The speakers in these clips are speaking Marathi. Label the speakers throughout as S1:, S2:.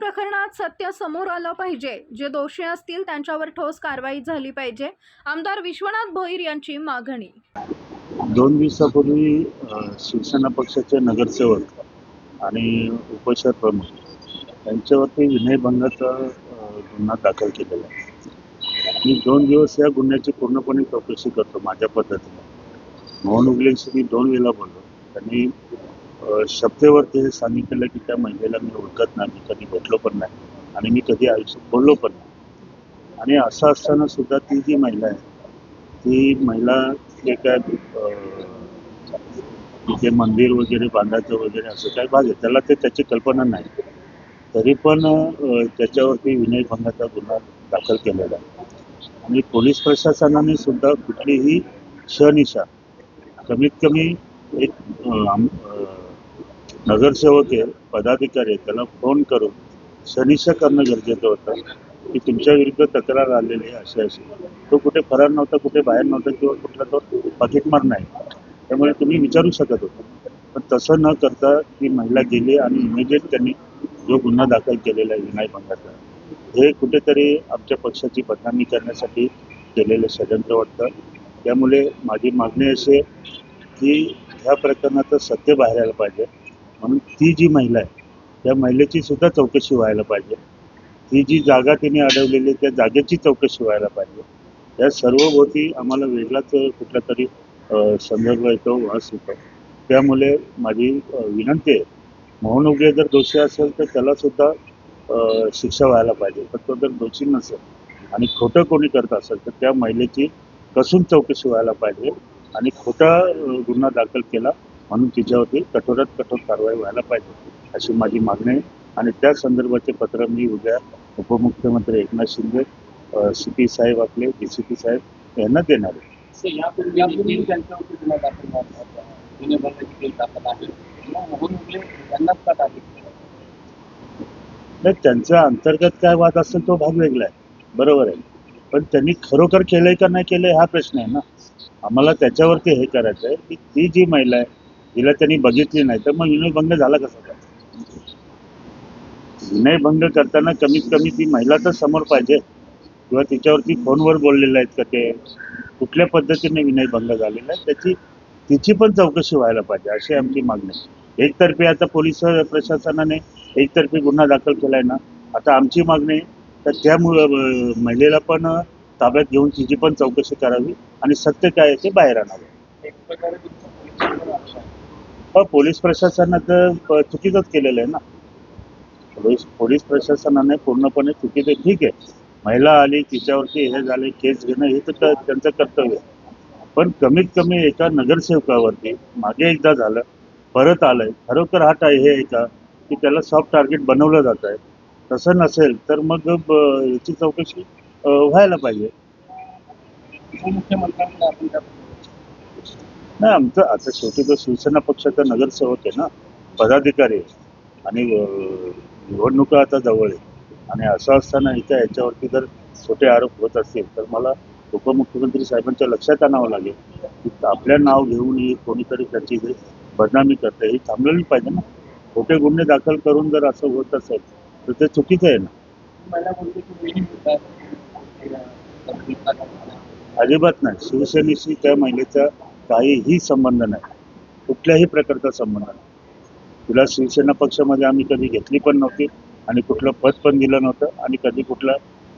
S1: प्रकरणात सत्य समोर आलं पाहिजे. जे दोषी असतील त्यांच्यावर ठोस कारवाई झाली पाहिजे. आमदार विश्वनाथ भोईर यांची मागणी.
S2: दोन दिवसापूर्वी शिवसेना पक्षाचे नगरसेवक आणि उपशहर प्रमुख यांच्यावरती विनयभंगाचा गुन्हा दाखल केलेला आहे. मी दोन दिवस या गुन्ह्याची पूर्णपणे चौकशी करतो माझ्या पद्धतीने. मोहन उगलेंशी मी दोन वेळा बोललो. त्यांनी शब्देवरती हे सांगितलेलं की त्या महिलेला मी ओळखत नाही मी कधी भेटलो पण नाही आणि मी कधी आयुष्यात बोललो पण नाही. आणि असं असताना सुद्धा ती जी महिला आहे ती महिला जे काय तिथे मंदिर वगैरे बांधायचं वगैरे असं काय भाग आहे त्याला ते त्याची कल्पना नाही. तरी पण त्याच्यावरती विनयभंगाचा गुन्हा दाखल केलेला आहे. आणि पोलीस प्रशासनाने सुद्धा कुठलीही शनिशा कमीत कमी एक अं, नगरसेवक आहे पदाधिकारी आहे त्याला फोन करून शनिशा करणं गरजेचं होतं. की तुमच्या विरुद्ध तक्रार आलेली आहे अशी अशी. तो कुठे फरार नव्हता कुठे बाहेर नव्हता किंवा कुठला तो पाकिटमार नाही. त्यामुळे तुम्ही विचारू शकत होता. पण तसं न करता ती महिला गेली आणि इमिजिएट त्यांनी जो गुन्हा दाखल केलेला आहे विनय भंगाचा हे कुठेतरी आमच्या पक्षाची बदनामी करण्यासाठी केलेलं षडयंत्र वाटतं. त्यामुळे माझी मागणी अशी आहे की ह्या प्रकरणाचं सत्य बाहेर आलं पाहिजे. म्हणून ती जी महिला आहे त्या महिलेची सुद्धा चौकशी व्हायला पाहिजे. ती जी जागा तिने अडवलेली आहे, त्या जागेची चौकशी व्हायला पाहिजे. या सर्वभोवती आम्हाला वेगळाच कुठला तरी संदर्भ येतो वास येतो. त्यामुळे माझी विनंती आहे मोहन उगे जर दोषी असेल तर त्याला सुद्धा शिक्षा व्हायला पाहिजे. पण तो जर दोषी नसेल आणि खोटं कोणी करत असेल तर त्या महिलेची कसून चौकशी व्हायला पाहिजे आणि खोटा गुन्हा दाखल केला म्हणून तिच्यावरती कठोरात कठोर कारवाई व्हायला पाहिजे अशी माझी मागणी आहे. आणि त्या संदर्भाचे पत्र मी उद्या उपमुख्यमंत्री एकनाथ शिंदे सी पी साहेब आपले डी सी पी साहेब यांना देणार आहे? नाही त्यांचा अंतर्गत काय वाद असेल तो भाग वेगळा आहे. बरोबर आहे. पण त्यांनी खरोखर केलंय का नाही केलंय हा प्रश्न आहे ना. आम्हाला त्याच्यावरती हे करायचं आहे की ती जी महिला आहे तिला त्यांनी बघितली नाही तर मग विनयभंग झाला कसा काय? विनयभंग करताना कमीत कमी ती महिला तर समोर पाहिजे. किंवा तिच्यावरती फोनवर बोललेले आहेत का ते? कुठल्या पद्धतीने विनयभंग झालेला आहे? त्याची तिची पण चौकशी व्हायला पाहिजे अशी आमची मागणी एकतर्फी आता पोलीस प्रशासनाने एकतर्फी गुन्हा दाखल केलाय ना आता आमची मागणी तर त्या मु- महिलेला पण ताब्यात घेऊन तिची पण चौकशी करावी आणि सत्य काय आहे ते बाहेर आणावं. पण पोलीस प्रशासनाचं चुकीचंच केलेलं आहे ना. पोलीस पोलीस प्रशासनाने पूर्णपणे चुकीचं ठीक आहे. महिला आली तिच्यावरती हे झाले केस घेणं हे तर त्यांचं कर्तव्य आहे. पण कमीत कमी एका नगरसेवकावरती मागे एकदा झालं परत आलंय. खरोखर हा टाय हे आहे का की त्याला सॉफ्ट टार्गेट बनवलं जात आहे. तसं नसेल तर मग याची चौकशी व्हायला पाहिजे.
S3: आपण त्या
S2: नाही आमचं आता शेवटी तो शिवसेना पक्षाचा नगरसेवक आहे ना पदाधिकारी आहे. आणि निवडणुका आता जवळ आहे आणि असं असताना इथं याच्यावरती जर छोटे आरोप होत असतील तर मला उपमुख्यमंत्री साहेबांच्या लक्षात आणावं लागेल की आपल्या नाव घेऊन ही कोणीतरी त्याची जे बदनामी करते ही थांबलेली पाहिजे ना. खोटे गुन्हे दाखल करून जर असं होत असेल तर ते चुकीचं आहे ना. अजिबात नाही. शिवसेनेशी त्या महिलेचा काहीही संबंध नाही. कुठल्याही प्रकारचा संबंध नाही. तुला शिवसेना पक्षामध्ये आम्ही कधी घेतली पण नव्हती आणि कुठलं पद पण दिलं नव्हतं आणि कधी कुठला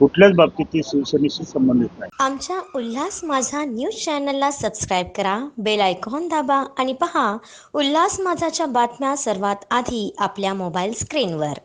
S2: कुठल्याच बाबतीत ती शिवसेनेशी संबंधित नाही.
S4: आमच्या उल्हास माझा न्यूज चॅनलला सबस्क्राईब करा बेल आयकॉन दाबा आणि पहा उल्हास माझाच्या बातम्या सर्वात आधी आपल्या मोबाईल स्क्रीनवर.